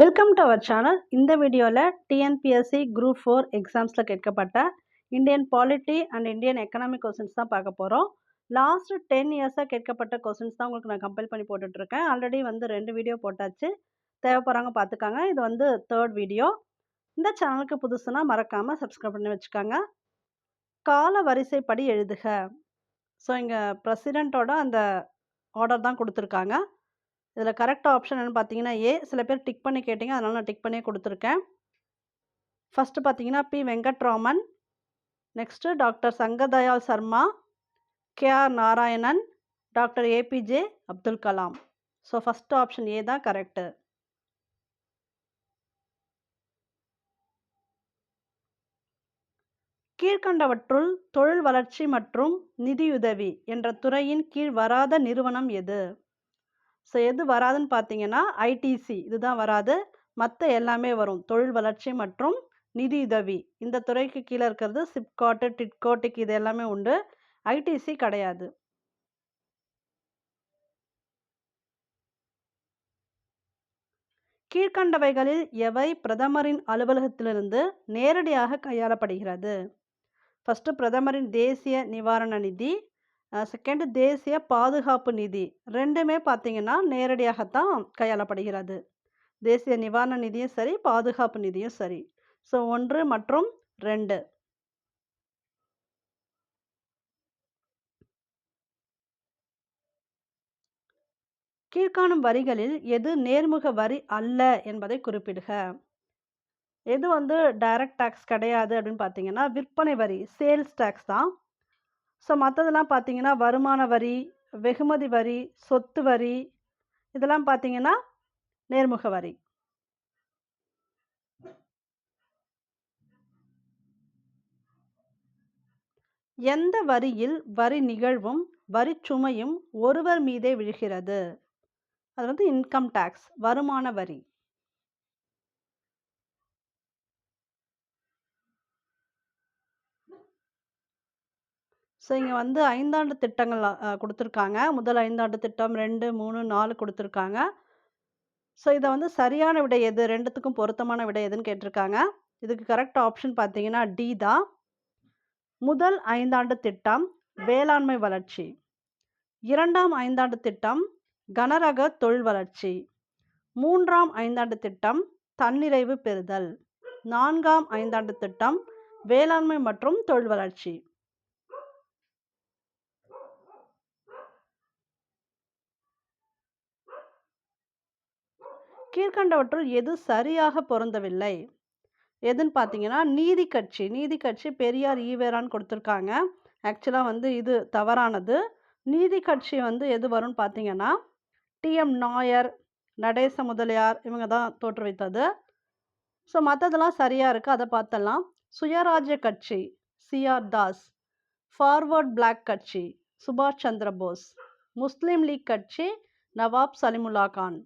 Welcome to our channel இந்த வீடியோவில் TNPSC group four எக்ஸாம்ஸில் கேட்கப்பட்ட Indian polity and Indian economic questions தான் பார்க்க போகிறோம் லாஸ்ட் டென் இயர்ஸாக கேட்கப்பட்ட கொஸ்டின்ஸ் தான் உங்களுக்கு நான் கம்பைல் பண்ணி போட்டுட்ருக்கேன். ஆல்ரெடி வந்து ரெண்டு வீடியோ போட்டாச்சு. தேவைப்படுறாங்க பார்த்துக்காங்க. இது வந்து தேர்ட் வீடியோ இந்த சேனலுக்கு புதுசுனா மறக்காமல் சப்ஸ்கிரைப் பண்ணி வச்சுக்கோங்க. கால வரிசைப்படி எழுதுக. ஸோ இங்கே ப்ரெசிடெண்ட்டோட அந்த ஆர்டர் தான் கொடுத்துருக்காங்க. இதில் கரெக்ட் ஆப்ஷன் என்னென்னு பார்த்தீங்கன்னா ஏ சில பேர் டிக் பண்ணி கேட்டிங்க அதனால் நான் டிக் பண்ணியே கொடுத்துருக்கேன். ஃபஸ்ட்டு பார்த்தீங்கன்னா P Venkataraman. Next doctor Shankar Dayal Sharma. K R Narayanan. Doctor APJ Abdul Kalam. So first option A தான் கரெக்டு கீழ்கண்டவற்றுள் தொழில் வளர்ச்சி மற்றும் நிதியுதவி என்ற துறையின் கீழ் வராத நிறுவனம் எது? ஸோ எது வராதுன்னு பார்த்தீங்கன்னா ஐடிசி இதுதான் வராது. மற்ற எல்லாமே வரும். தொழில் வளர்ச்சி மற்றும் நிதியுதவி இந்த துறைக்கு கீழே இருக்கிறது சிப்காட்டு டிட்கோட்டிக் இது எல்லாமே உண்டு. ஐடிசி கிடையாது. கீழ்கண்டவைகளில் எவை பிரதமரின் அலுவலகத்திலிருந்து நேரடியாக கையாளப்படுகிறது? ஃபஸ்ட்டு பிரதமரின் தேசிய நிவாரண நிதி செகண்டு தேசிய பாதுகாப்பு நிதி. ரெண்டுமே பார்த்தீங்கன்னா நேரடியாகத்தான் கையாளப்படுகிறது. தேசிய நிவாரண நிதியும் சரி பாதுகாப்பு நிதியும் சரி. ஸோ ஒன்று மற்றும் ரெண்டு. கீழ்காணும் வரிகளில் எது நேர்முக வரி அல்ல என்பதை குறிப்பிடுக. எது வந்து டைரக்ட் டேக்ஸ் கிடையாது அப்படின்னு பார்த்தீங்கன்னா விற்பனை வரி சேல்ஸ் டேக்ஸ் தான். ஸோ மற்றதெல்லாம் பார்த்தீங்கன்னா வருமான வரி வெகுமதி வரி சொத்து வரி இதெல்லாம் பார்த்தீங்கன்னா நேர்முக வரி. எந்த வரியில் வரி நிகழ்வும் வரி சுமையும் ஒருவர் மீதே விழுகிறது? அது வந்து இன்கம் டேக்ஸ் வருமான வரி. ஸோ இங்கே வந்து ஐந்தாண்டு திட்டங்கள் கொடுத்துருக்காங்க. முதல் ஐந்தாண்டு திட்டம் ரெண்டு மூணு நாலு கொடுத்துருக்காங்க. ஸோ இதை வந்து சரியான விடை எது? ரெண்டுத்துக்கும் பொருத்தமான விடை எதுன்னு கேட்டிருக்காங்க. இதுக்கு கரெக்ட் ஆப்ஷன் பார்த்தீங்கன்னா டி தான் முதல் ஐந்தாண்டு திட்டம் வேளாண்மை வளர்ச்சி. இரண்டாம் ஐந்தாண்டு திட்டம் கனரக தொழில் வளர்ச்சி. மூன்றாம் ஐந்தாண்டு திட்டம் தன்னிறைவு பெறுதல். நான்காம் ஐந்தாண்டு திட்டம் வேளாண்மை மற்றும் தொழில் வளர்ச்சி. கீழ்கண்டவற்றுள் எது சரியாக பொருந்தவில்லை? எதுன்னு பார்த்தீங்கன்னா நீதி கட்சி. நீதி கட்சி பெரியார் ஈவேரான்னு கொடுத்துருக்காங்க. ஆக்சுவலாக வந்து இது தவறானது. நீதி கட்சி வந்து எது வரும்னு பார்த்தீங்கன்னா டிஎம் நாயர் நடேச முதலியார் இவங்க தான் தோற்றுவித்தது. ஸோ மற்றதெல்லாம் சரியாக இருக்குது அதை பார்த்தலாம் சுயராஜ்ய கட்சி சிஆர் தாஸ். ஃபார்வர்ட் பிளாக் கட்சி சுபாஷ் சந்திர போஸ். முஸ்லீம் லீக் கட்சி நவாப் சலிமுல்லா கான்.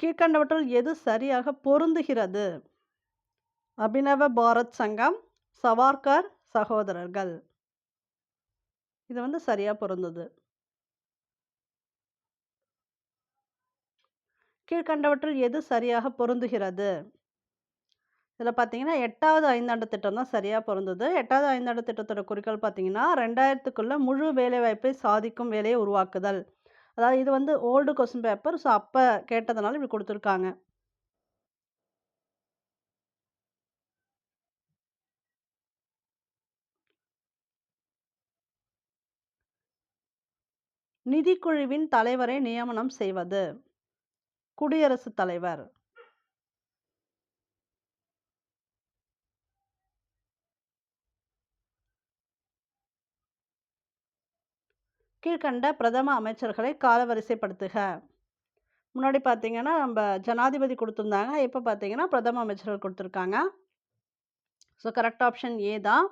கீழ்கண்டவற்றுள் எது சரியாக பொருந்துகிறது? அபினவ பாரத் சங்கம் சவார்கர் சகோதரர்கள். இது வந்து சரியாக பொருந்தது. கீழ்கண்டவற்றில் எது சரியாக பொருந்துகிறது? இதில் பார்த்தீங்கன்னா எட்டாவது ஐந்தாண்டு திட்டம் தான் சரியாக பொருந்தது. எட்டாவது ஐந்தாண்டு திட்டத்தோட குறிக்கோள் பார்த்தீங்கன்னா ரெண்டாயிரத்துக்குள்ளே முழு வேலைவாய்ப்பை சாதிக்கும் வேலையை உருவாக்குதல். அதாவது இது வந்து ஓல்டு கொஸ்டின் பேப்பர் ஸோ அப்போ கேட்டதுனால இப்படி கொடுத்துருக்காங்க. நிதிக்குழுவின் தலைவரை நியமனம் செய்வது. குடியரசுத் தலைவர். கீழ்கண்ட பிரதம அமைச்சர்களை காலவரிசைப்படுத்துக. முன்னாடி பார்த்தீங்கன்னா நம்ம ஜனாதிபதி கொடுத்துருந்தாங்க. இப்போ பார்த்தீங்கன்னா பிரதம அமைச்சர்கள் கொடுத்துருக்காங்க. ஸோ கரெக்ட் ஆப்ஷன் ஏ தான்.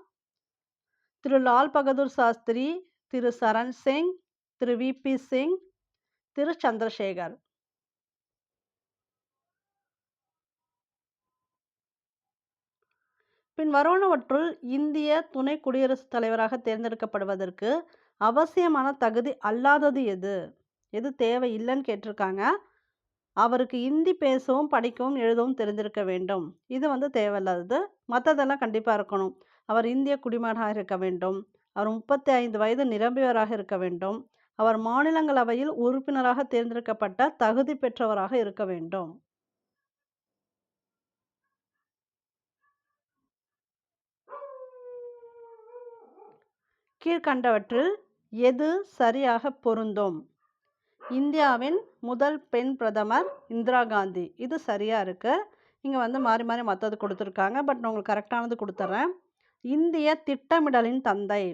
திரு லால் பகதூர் சாஸ்திரி திரு சரண் சிங் திரு விபி சிங் திரு சந்திரசேகர். பின் வருவனவற்றுள் இந்திய துணை குடியரசுத் தலைவராக தேர்ந்தெடுக்கப்படுவதற்கு அவசியமான தகுதி அல்லாதது எது? எது தேவை இல்லைன்னு கேட்டிருக்காங்க. அவருக்கு இந்தி பேசவும் படிக்கவும் எழுதவும் தெரிந்திருக்க வேண்டும். இது வந்து தேவையில்லாதது. மற்றதெல்லாம் கண்டிப்பாக இருக்கணும். அவர் இந்திய குடிமகனாக இருக்க வேண்டும். அவர் முப்பத்தி ஐந்து வயது நிரம்பியவராக இருக்க வேண்டும். அவர் மாநிலங்களவையில் உறுப்பினராக தேர்ந்தெடுக்கப்பட்ட தகுதி பெற்றவராக இருக்க வேண்டும். கீழ்கண்டவற்றில் எது சரியாக பொருந்தும்? இந்தியாவின் முதல் பெண் பிரதமர் இந்திரா காந்தி. இது சரியாக இருக்குது இங்கே வந்து மாறி மாறி மற்றது கொடுத்துருக்காங்க. பட் நான் உங்களுக்கு கரெக்டானது கொடுத்துட்றேன் இந்திய திட்டமிடலின் தந்தை.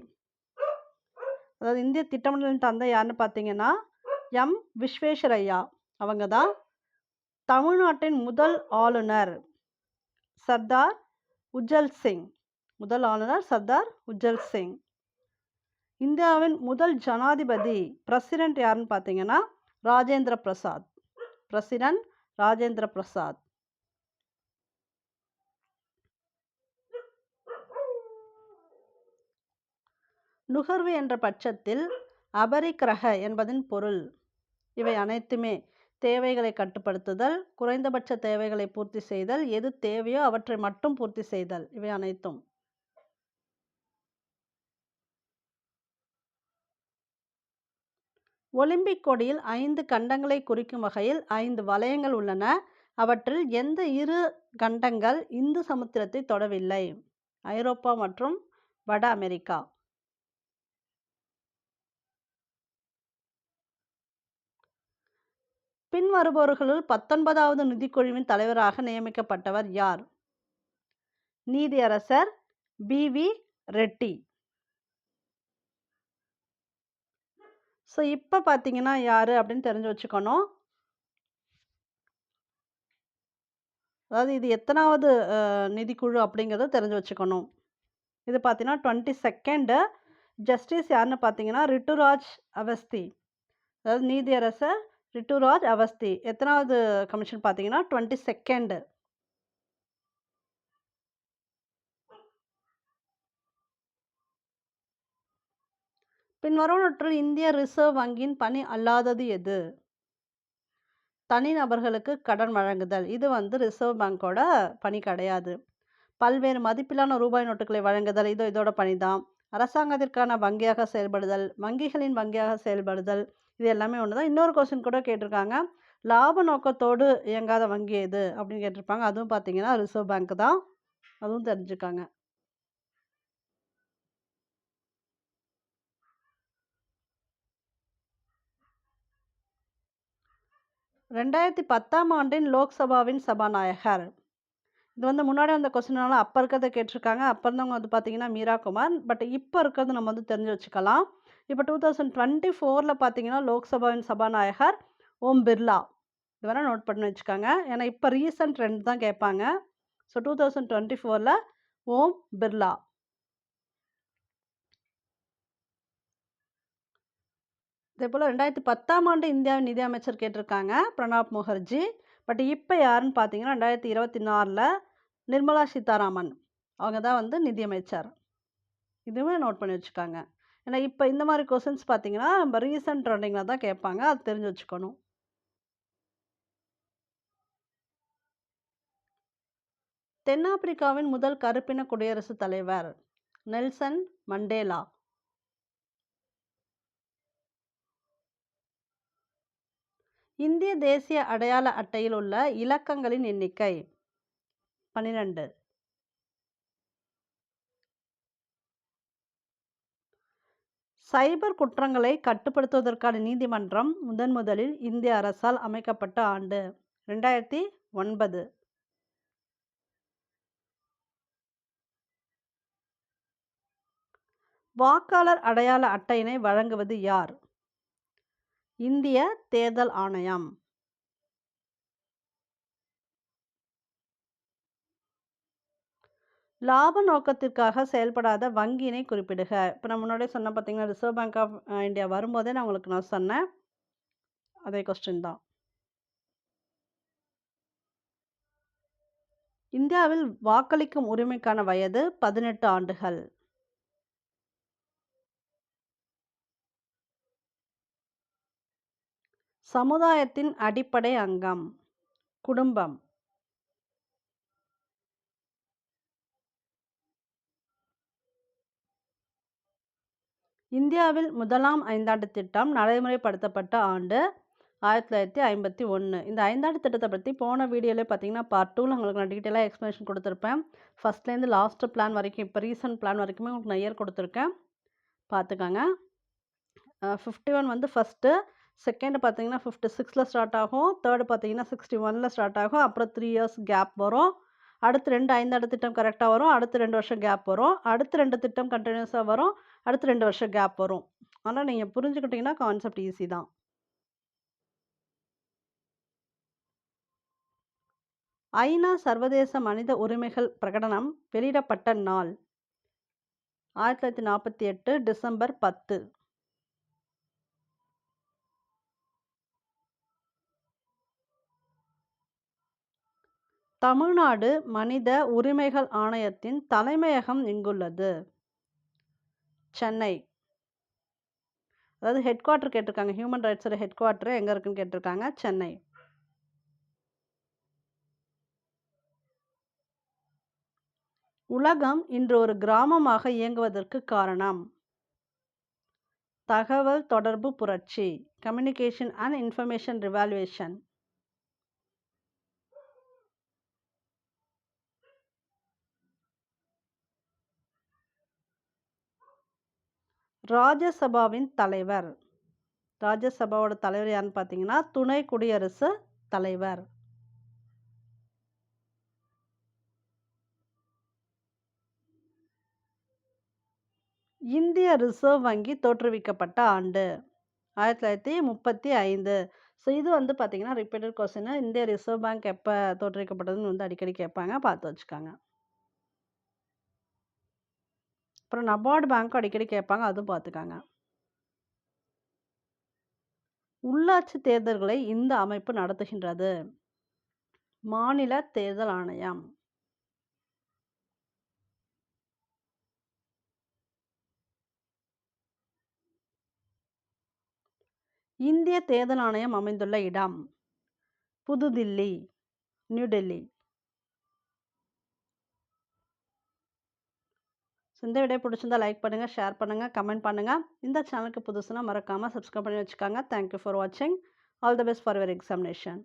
அதாவது இந்திய திட்டமிடலின் தந்தை யாருன்னு பார்த்தீங்கன்னா எம். விஸ்வேஸ்வரையா அவங்க தான் தமிழ்நாட்டின் முதல் ஆளுநர். சர்தார் உஜ்ஜல் சிங் முதல் ஆளுநர் சர்தார் உஜ்ஜல் சிங் இந்தியாவின் முதல் ஜனாதிபதி பிரசிடென்ட் யாருன்னு பார்த்தீங்கன்னா ராஜேந்திர பிரசாத். பிரசிடென்ட் ராஜேந்திர பிரசாத். நுகர்வு என்ற பட்சத்தில் அபரிக்கிரக என்பதின் பொருள். இவை அனைத்துமே தேவைகளை கட்டுப்படுத்துதல் குறைந்தபட்ச தேவைகளை பூர்த்தி செய்தல் எது தேவையோ அவற்றை மட்டும் பூர்த்தி செய்தல் இவை அனைத்தும். ஒலிம்பிக் கொடியில் ஐந்து கண்டங்களை குறிக்கும் வகையில் ஐந்து வலயங்கள் உள்ளன. அவற்றில் எந்த இரு கண்டங்கள் இந்து சமுத்திரத்தை தொடவில்லை? ஐரோப்பா மற்றும் வட அமெரிக்கா. பின்வருபவர்களுள் பத்தொன்பதாவது நிதிக்குழுவின் தலைவராக நியமிக்கப்பட்டவர் யார்? நீதியரசர் பி வி ரெட்டி. ஸோ இப்போ பார்த்தீங்கன்னா யார் அப்படின்னு தெரிஞ்சு வச்சுக்கணும். அதாவது இது எத்தனாவது நிதிக்குழு அப்படிங்கிறத தெரிஞ்சு வச்சுக்கணும். இது பார்த்தீங்கன்னா டுவெண்ட்டி செகண்டு. ஜஸ்டிஸ் யாருன்னு பார்த்தீங்கன்னா ரிட்டுராஜ் அவஸ்தி. அதாவது நீதியரசர் ரிட்டுராஜ் அவஸ்தி. எத்தனாவது கமிஷன் பார்த்தீங்கன்னா டுவெண்ட்டி செகண்டு. பின்வருவனவற்றில் இந்திய ரிசர்வ் வங்கியின் பணி அல்லாதது எது? தனிநபர்களுக்கு கடன் வழங்குதல். இது வந்து ரிசர்வ் பேங்கோட பணி கிடையாது. பல்வேறு மதிப்பிலான ரூபாய் நோட்டுகளை வழங்குதல். இது இதோட பணி தான் அரசாங்கத்திற்கான வங்கியாக செயல்படுதல் வங்கிகளின் வங்கியாக செயல்படுதல். இது எல்லாமே ஒன்று தான் இன்னொரு கொஸ்டின் கூட கேட்டிருக்காங்க. லாப நோக்கத்தோடு இயங்காத வங்கி எது? அப்படின்னு கேட்டிருப்பாங்க. அதுவும் பார்த்தீங்கன்னா ரிசர்வ் பேங்க் தான். அதுவும் தெரிஞ்சுக்காங்க. ரெண்டாயிரத்தி பத்தாம் ஆண்டின் லோக்சபாவின் சபாநாயகர். இது வந்து முன்னாடி வந்த கொஸ்டினால அப்போ இருக்கிறத கேட்டிருக்காங்க. அப்போ இருந்தவங்க வந்து பார்த்தீங்கன்னா மீரா குமார். பட் இப்போ இருக்கிறது நம்ம வந்து தெரிஞ்சு வச்சுக்கலாம். இப்போ டூ தௌசண்ட் டுவெண்ட்டி ஃபோரில் பார்த்தீங்கன்னா லோக்சபாவின் சபாநாயகர் ஓம் பிர்லா. இது வேணால் நோட் பண்ணி வச்சுக்கோங்க. ஏன்னா இப்போ ரீசன்ட் ட்ரெண்ட் தான் கேட்பாங்க. ஸோ டூ தௌசண்ட் டுவெண்ட்டி ஃபோரில் ஓம் பிர்லா. இதே போல் ரெண்டாயிரத்தி பத்தாம் ஆண்டு இந்தியாவின் நிதியமைச்சர் கேட்டிருக்காங்க பிரணாப் முகர்ஜி. பட் இப்போ யாருன்னு பார்த்தீங்கன்னா ரெண்டாயிரத்தி இருபத்தி நாலில் நிர்மலா சீதாராமன். அவங்க தான் வந்து நிதியமைச்சர். இதுவுமே நோட் பண்ணி வச்சுக்காங்க. ஏன்னா இப்போ இந்த மாதிரி கொஷின்ஸ் பார்த்தீங்கன்னா நம்ம ரீசன்ட் ட்ரெண்டிங்கில் தான் கேட்பாங்க. அது தெரிஞ்சு வச்சுக்கணும். தென்னாப்பிரிக்காவின் முதல் கருப்பின குடியரசுத் தலைவர் நெல்சன் மண்டேலா. இந்திய தேசிய அடையாள அட்டையில் உள்ள இலக்கங்களின் எண்ணிக்கை பன்னிரண்டு. சைபர் குற்றங்களை கட்டுப்படுத்துவதற்கான நீதிமன்றம் முதன் முதலில் இந்திய அரசால் அமைக்கப்பட்ட ஆண்டு ரெண்டாயிரத்தி ஒன்பது. வாக்காளர் அடையாள அட்டையினை வழங்குவது யார்? இந்திய தேர்தல் ஆணையம். லாப நோக்கத்திற்காக செயல்படாத வங்கியினை குறிப்பிடுக. இப்போ நான் முன்னாடியே சொன்ன பார்த்தீங்கன்னா ரிசர்வ் பேங்க் ஆஃப் இந்தியா வரும்போதே நான் உங்களுக்கு நான் சொன்னேன். அதே கொஸ்டின் தான். இந்தியாவில் வாக்களிக்கும் உரிமைக்கான வயது பதினெட்டு ஆண்டுகள். சமுதாயத்தின் அடிப்படை அங்கம். குடும்பம். இந்தியாவில் முதலாம் ஐந்தாண்டு திட்டம் நடைமுறைப்படுத்தப்பட்ட ஆண்டு ஆயிரத்தி தொள்ளாயிரத்தி ஐம்பத்தி ஒன்று இந்த ஐந்தாண்டு திட்டத்தை பற்றி போன வீடியோவில் பார்த்தீங்கன்னா பார்ட் டூவில் உங்களுக்கு நான் டீட்டெயிலாக எக்ஸ்ப்ளனேஷன் கொடுத்துருப்பேன். ஃபஸ்ட்லேருந்து லாஸ்ட் பிளான் வரைக்கும் இப்போ ரீசன்ட் பிளான் வரைக்குமே உங்களுக்கு நான் இயர் கொடுத்துருக்கேன். பார்த்துக்கோங்க ஃபிஃப்டி ஒன் வந்து ஃபஸ்ட்டு செகண்டு பார்த்தீங்கன்னா ஃபிஃப்டி சிக்ஸில் ஸ்டார்ட் ஆகும். தேர்டு பார்த்தீங்கன்னா சிக்ஸ்டி ஒனில் ஸ்டார்ட் ஆகும். அப்புறம் த்ரீ இயர்ஸ் கேப் வரும். அடுத்து ரெண்டு ஐந்தாண்டு திட்டம் கரெக்டாக வரும். அடுத்து ரெண்டு வருஷம் கேப் வரும். அடுத்து ரெண்டு திட்டம் கண்டினியூஸாக வரும். அடுத்து ரெண்டு வருஷம் கேப் வரும். ஆனால் நீங்கள் புரிஞ்சுக்கிட்டிங்கன்னா கான்செப்ட் ஈஸி தான். ஐநா சர்வதேச மனித உரிமைகள் பிரகடனம் வெளியிடப்பட்ட நாள். ஆயிரத்தி தொள்ளாயிரத்தி நாற்பத்தி எட்டு டிசம்பர் பத்து. தமிழ்நாடு மனித உரிமைகள் ஆணையத்தின் தலைமையகம் இங்குள்ளது. சென்னை. அதாவது ஹெட் குவார்டர் கேட்டிருக்காங்க. ஹியூமன் ரைட்ஸோட ஹெட் குவார்டர் எங்கே இருக்குன்னு கேட்டிருக்காங்க. சென்னை. உலகம் இன்று ஒரு கிராமமாக இயங்குவதற்கு காரணம். தகவல் தொடர்பு புரட்சி. கம்யூனிகேஷன் அண்ட் இன்ஃபர்மேஷன் ரிவால்யூவேஷன் ராஜ்யசபாவின் தலைவர். ராஜ்யசபாவோட தலைவர் யாருன்னு பார்த்தீங்கன்னா துணை குடியரசு தலைவர். இந்திய ரிசர்வ் வங்கி தோற்றுவிக்கப்பட்ட ஆண்டு ஆயிரத்தி தொள்ளாயிரத்தி முப்பத்தி ஐந்து. ஸோ இது வந்து பார்த்தீங்கன்னா ரிப்பீட்டட் கொஸ்டின் இந்திய ரிசர்வ் பேங்க் எப்போ தோற்றுவிக்கப்பட்டதுன்னு வந்து அடிக்கடி கேட்பாங்க பார்த்து வச்சுக்காங்க. அப்புறம் நபார்டு பேங்க்கும் அடிக்கடி கேட்பாங்க அதுவும் பார்த்துக்காங்க. உள்ளாட்சி தேர்தல்களை இந்த அமைப்பு நடத்துகின்றது. மாநில தேர்தல் ஆணையம். இந்திய தேர்தல் ஆணையம் அமைந்துள்ள இடம் புதுதில்லி நியூடெல்லி இந்த வீடியோ பிடிச்சிருந்தா லைக் பண்ணுங்கள் ஷேர் பண்ணுங்கள் கமெண்ட் பண்ணுங்கள் இந்த சேனலுக்கு புதுசுனா மறக்காமல் சப்ஸ்கிரைப் பண்ணி வச்சுக்காங்க. தேங்க்யூ ஃபார் வாட்சிங் all the best for your examination